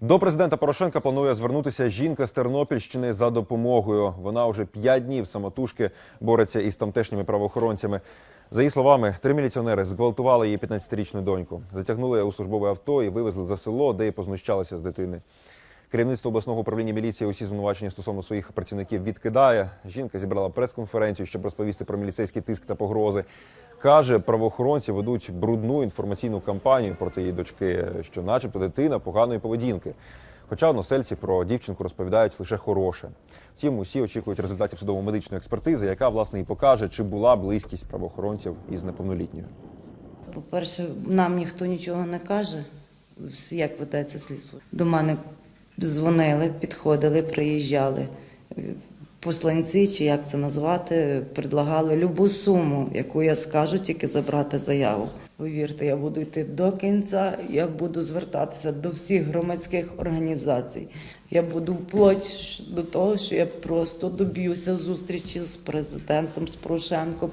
До президента Порошенка планує звернутися жінка з Тернопільщини за допомогою. Вона вже п'ять днів самотужки бореться із тамтешніми правоохоронцями. За її словами, три міліціонери зґвалтували її 15-річну доньку, затягнули у службове авто і вивезли за село, де й познущалися з дитини. Керівництво обласного управління міліції усі звинувачення стосовно своїх працівників відкидає. Жінка зібрала прес-конференцію, щоб розповісти про міліцейський тиск та погрози. Каже, правоохоронці ведуть брудну інформаційну кампанію проти її дочки, що, начебто, дитина поганої поведінки. Хоча односельці про дівчинку розповідають лише хороше. Втім, усі очікують результатів судово-медичної експертизи, яка власне і покаже, чи була близькість правоохоронців із неповнолітньою. По-перше, нам ніхто нічого не каже, як ведеться слідство. До мене дзвонили, підходили, приїжджали. Посланці, чи як це назвати, предлагали любу суму, яку я скажу, тільки забрати заяву. Повірте, я буду йти до кінця, я буду звертатися до всіх громадських організацій. Я буду вплоть до того, що я просто доб'юся зустрічі з президентом, з Порошенком,